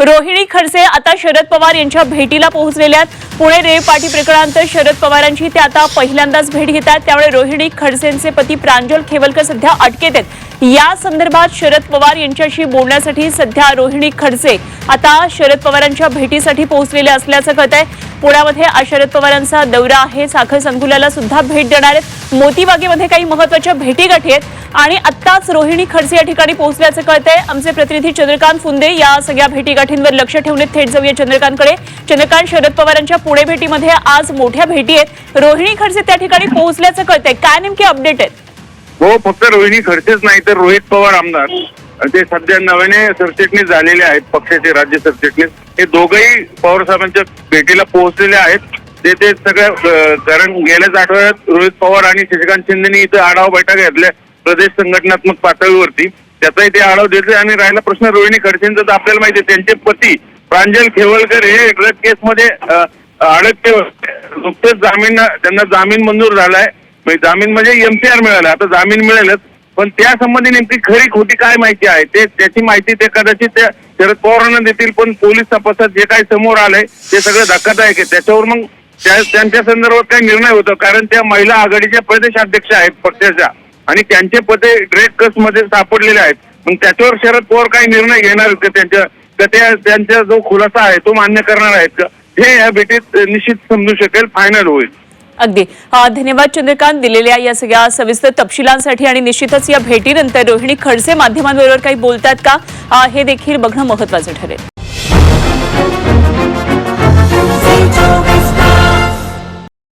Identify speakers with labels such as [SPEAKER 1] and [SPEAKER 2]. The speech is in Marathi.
[SPEAKER 1] रोहिणी खडसे आता शरद पवार यांच्या भेटीला पोहोचलेल्या आहेत. पुणे रेव पाठी प्रकरणानंतर शरद पवारांची ते आता पहिल्यांदाच भेट घेत आहेत त्यामुळे रोहिणी खडसेंचे पती प्रांजल खेवलकर सध्या अटकेत आहेत. या संदर्भात शरद पवार यांच्याशी बोलण्यासाठी सध्या रोहिणी खडसे आता शरद पवारांच्या भेटीसाठी पोहोचलेले असल्याचं कळत आहे पुण्यामध्ये आज शरद पवारांचा दौरा आहे. साखर संकुलाला सुद्धा भेट देणार आहेत. मोतीबागेमध्ये काही महत्त्वाच्या भेटीगाठी आहेत. आणि आत्ताच रोहिणी खडसे या ठिकाणी पोहोचल्याचं कळतंय. आमचे प्रतिनिधी चंद्रकांत फुंदे या सगळ्या भेटीगाठींवर लक्ष ठेवून थेट जाऊया चंद्रकांतकडे. चंद्रकांत शरद पवारांच्या पुणे भेटीमध्ये आज मोठ्या भेटी आहेत. रोहिणी खडसे त्या ठिकाणी पोहोचल्याचं कळतंय. काय नेमके अपडेट आहेत?
[SPEAKER 2] हो फक्त रोहिणी खडसेच नाही तर रोहित पवार आमदार. ते सध्या नव्याने सरचिटणीस झालेले आहेत पक्षाचे राज्य सरचिटणीस हे दोघही पवार साहेबांच्या भेटीला पोहोचलेले आहेत. ते ते सगळं कारण गेल्याच आठवड्यात रोहित पवार आणि शशिकांत शिंदेनी इथं आढावा बैठक घेतल्या प्रदेश संघटनात्मक पातळीवरती. त्याचाही ते आढावा देते आणि राहिला प्रश्न रोहिणी खडसेंचा तर आपल्याला माहिती आहे त्यांचे पती प्रांजल खेवलकर हे ड्रग केसमध्ये अडकते नुकतेच जामीन त्यांना जामीन मंजूर झालाय. म्हणजे जामीन म्हणजे एमसीआर मिळाला. आता जामीन मिळेलच. पण त्या संबंधी नेमकी खरी खोटी काय माहिती आहे? ते त्याची माहिती ते कदाचित त्या शरद पवारांना देतील पण पोलीस तपासात जे काही समोर आलंय ते सगळं धक्कादायक आहे. त्याच्यावर मग त्या- त्यांच्या संदर्भात काही निर्णय होतो. कारण त्या महिला आघाडीच्या प्रदेशाध्यक्ष आहेत पक्षाच्या. आणि त्यांचे पदे ड्रेक कसमध्ये सापडलेले आहेत. मग त्याच्यावर शरद पवार काही निर्णय घेणार आहेत का त्यांच्या त्यांचा जो खुलासा आहे तो मान्य करणार आहेत का? हे या भेटीत निश्चित समजू शकेल फायनल होईल.
[SPEAKER 1] अगदी. धन्यवाद चंद्रकांत दिलेल्या या सगळ्या सविस्तर तपशिलांसाठी आणि निश्चितच या भेटीनंतर रोहिणी खडसे माध्यमांबरोबर काही बोलतात का? हे देखील बघणं महत्वाचं ठरेल.